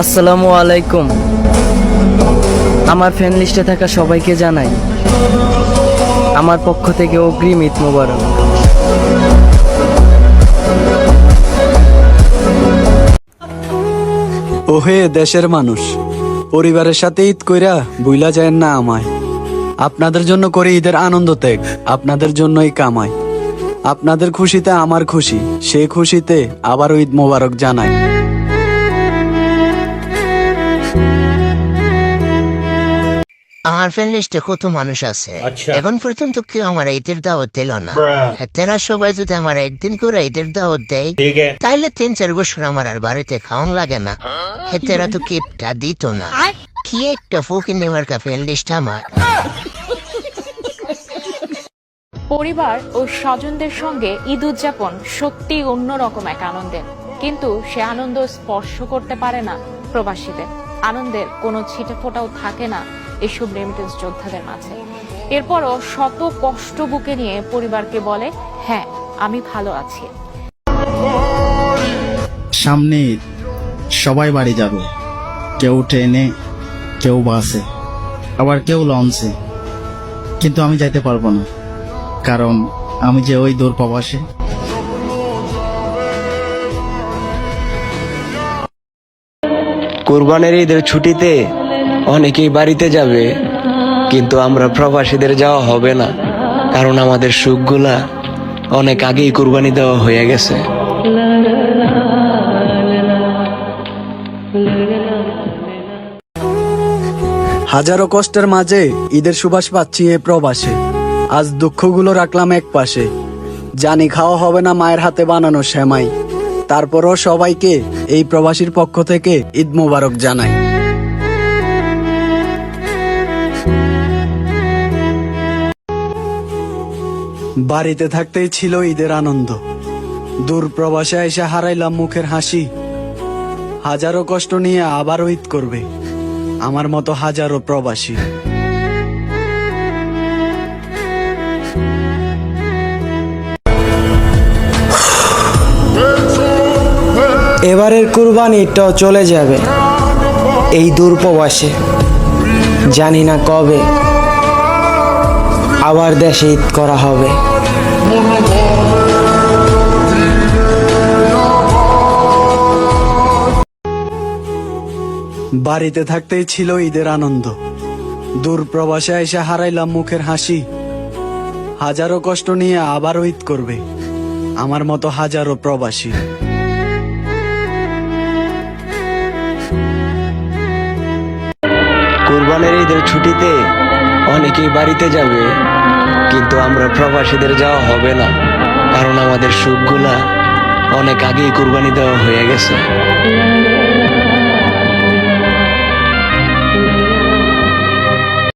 আসসালামু আলাইকুম। আমার ফ্যান লিস্টে থাকা সবাইকে জানাই, আমার পক্ষ থেকে অগ্রিম ঈদ মোবারক। ওহে দেশের মানুষ, পরিবারের সাথে ঈদ কইরা বুইলা যায় না আমায়। আপনাদের জন্য করে ঈদের আনন্দ ত্যাগ, আপনাদের জন্যই কামাই। আপনাদের খুশিতে আমার খুশি, সে খুশিতে আবারও ঈদ মোবারক জানাই। আমার ফ্রেন্ড লিস্টে কত মানুষ আছে। এখন পর্যন্ত কেউ আমার ঈদের দাওয়াত দিল না। তেরা সবাই যদি আমার একদিন করে ঈদের দাওয়াত দেয় তাইলে তিন চার বছর আমার আর বাড়িতে খাওয়ান লাগে না। তেরা তো কিপটা দিত না। কি একটা ফুকি নেওয়ার কা ফ্রেন্ড লিস্ট আমার। পরিবার ও স্বজনদের সঙ্গে ঈদ উদযাপন সত্যি অন্যরকম এক আনন্দের। কিন্তু সে আনন্দ স্পর্শ করতে পারে না প্রবাসীদের। আনন্দের কোনো ছিটে ফোটাও থাকে না। এসব রেমিটেন্স যোদ্ধাদের মাঝে। এরপরও শত কষ্ট বুকে নিয়ে পরিবারকে বলে হ্যাঁ আমি ভালো আছি। সামনে সবাই বাড়ি যাবে। কেউ ট্রেনে কেউ বাসে আবার কেউ লঞ্চে। কিন্তু আমি যাইতে পারব না কারণ আমি যে ওই দূর প্রবাসে। কোরবানের ঈদের ছুটিতে অনেকেই বাড়িতে যাবে, কিন্তু আমরা প্রবাসীদের যাওয়া হবে না, কারণ আমাদের সুখগুলা অনেক আগেই কুরবানি দেওয়া হয়ে গেছে। হাজারো কষ্টের মাঝে ঈদের সুবাস পাচ্ছি এ প্রবাসে। আজ দুঃখগুলো রাখলাম এক পাশে। জানি খাওয়া হবে না মায়ের হাতে বানানো শ্যামাই তারপরও সবাইকে এই প্রবাসীর পক্ষ থেকে ঈদ মোবারক জানাই। বাড়িতে থাকতেই ছিল ঈদের আনন্দ। দূর প্রবাসে এসে হারাইলাম মুখের হাসি। হাজারো কষ্ট নিয়ে আবারও ঈদ করবে। আমার মতো হাজারো প্রবাসী। এবারের কুরবানিটাও চলে যাবে। এই দূরপ্রবাসে জানি না কবে। আবার দেশে ঈদ করা হবে। বাড়িতে থাকতেই ছিল ঈদের আনন্দ। দূর প্রবাসে এসে হারাইলাম মুখের হাসি। হাজারো কষ্ট নিয়ে আবারও ঈদ করবে। আমার মতো হাজারো প্রবাসী। কোরবানের ঈদের ছুটিতে অনেকেই বাড়িতে যাবে, কিন্তু আমরা প্রবাসীদের যাওয়া হবে না। কারণ আমাদের সুখগুলা অনেক আগেই কোরবানি দেওয়া হয়ে গেছে।